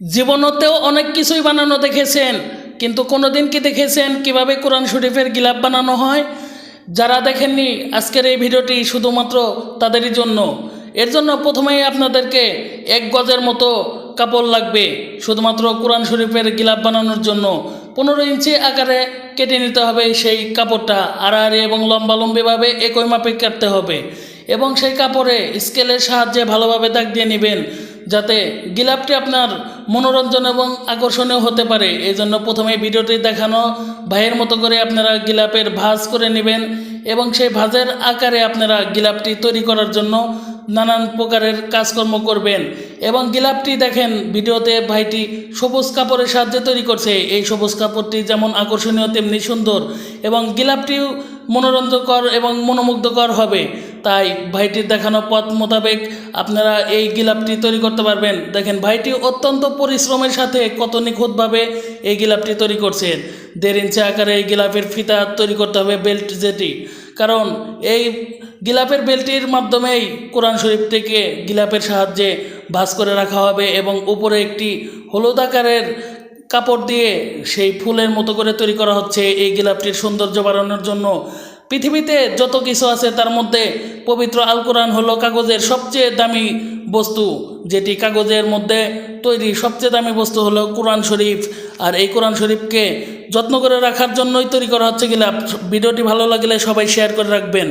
জীবনতেও অনেক কিছুই বানানো দেখেছেন, কিন্তু কোনোদিন কি দেখেছেন কীভাবে কোরআন শরীফের গিলাপ বানানো হয়? যারা দেখেননি, আজকের এই ভিডিওটি শুধুমাত্র তাদেরই জন্য। এর জন্য প্রথমেই আপনাদেরকে এক গজের মতো কাপড় লাগবে, শুধুমাত্র কোরআন শরীফের গিলাপ বানানোর জন্য। পনেরো ইঞ্চি আকারে কেটে নিতে হবে সেই কাপড়টা, আড়াআড়ি এবং লম্বালম্বিভাবে একই মাপে কাটতে হবে। এবং সেই কাপড়ে স্কেলের সাহায্যে ভালোভাবে দাগ দিয়ে নেবেন। যাতে গিলাপটি আপনার মনোরঞ্জন এবং আকর্ষণীয় হতে পারে। এই জন্য প্রথমে ভিডিওটি দেখানো, ভাইয়ের মতো করে আপনারা গিলাপের ভাঁজ করে নেবেন এবং সেই ভাঁজের আকারে আপনারা গিলাপটি তৈরি করার জন্য নানান প্রকারের কাজকর্ম করবেন। এবং গিলাপটি দেখেন, ভিডিওতে ভাইটি সবুজ কাপড়ের সাহায্যে তৈরি করছে। এই সবুজ কাপড়টি যেমন আকর্ষণীয়, তেমনি সুন্দর এবং গিলাপটিও মনোরঞ্জকর এবং মনোমুগ্ধকর হবে। তাই ভাইটির দেখানো পথ মোতাবেক আপনারা এই গিলাপটি তৈরি করতে পারবেন। দেখেন, ভাইটি অত্যন্ত পরিশ্রমের সাথে কত নিখুঁতভাবে এই গিলাপটি তৈরি করছেন। দেড় ইঞ্চি আকারে এই গিলাপের ফিতা তৈরি করতে হবে বেল্ট যেটি। কারণ এই গিলাপের বেল্টটির মাধ্যমেই কোরআন শরীফটিকে গিলাপের সাহায্যে ভাঁজ করে রাখা হবে এবং উপরে একটি হলুদ আকারের কাপড় দিয়ে সেই ফুলের মতো করে তৈরি করা হচ্ছে এই গিলাপটির সৌন্দর্য বাড়ানোর জন্য। পৃথিবীতে যত কিছু আছে, তার মধ্যে পবিত্র আল কোরআন হলো কাগজের সবচেয়ে দামি বস্তু। যেটি কাগজের মধ্যে তৈরি সবচেয়ে দামি বস্তু হলো কোরআন শরীফ। আর এই কোরআন শরীফকে যত্ন করে রাখার জন্যই তৈরি করা হচ্ছে গিলা ভিডিওটি ভালো লাগলে সবাই শেয়ার করে রাখবেন।